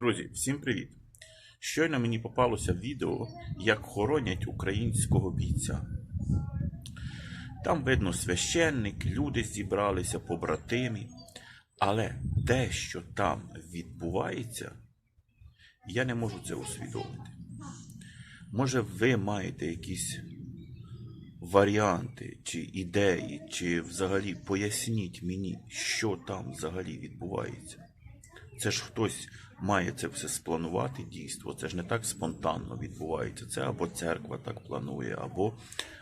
Друзі, всім привіт! Щойно мені попалося відео, як хоронять українського бійця. Там видно священник, люди зібралися, побратимі. Але те, що там відбувається, я не можу це усвідомити. Може, ви маєте якісь варіанти чи ідеї, чи взагалі поясніть мені, що там взагалі відбувається. Це ж хтось має це все спланувати дійство. Це ж не так спонтанно відбувається. Це або церква так планує, або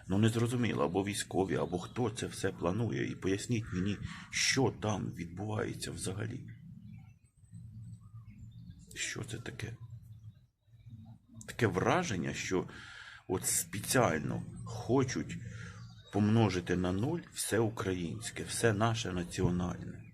ну не зрозуміло, або військові, або хто це все планує. І поясніть мені, що там відбувається взагалі. Що це таке? Таке враження, що от спеціально хочуть помножити на нуль все українське, все наше національне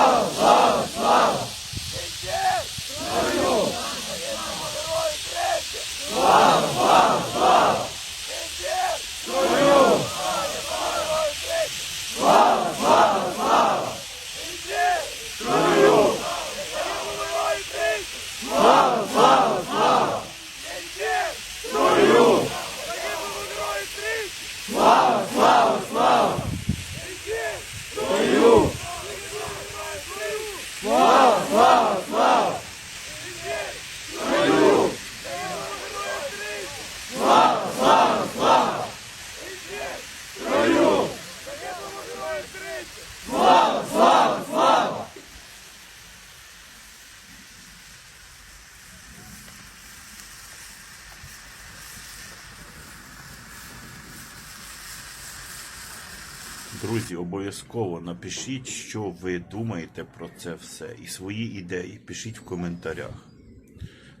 Друзі, обов'язково напишіть, що ви думаєте про це все і свої ідеї пишіть в коментарях.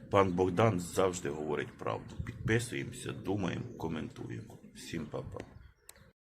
Пан Богдан завжди говорить правду. Підписуємося, думаємо, коментуємо. Всім па-па.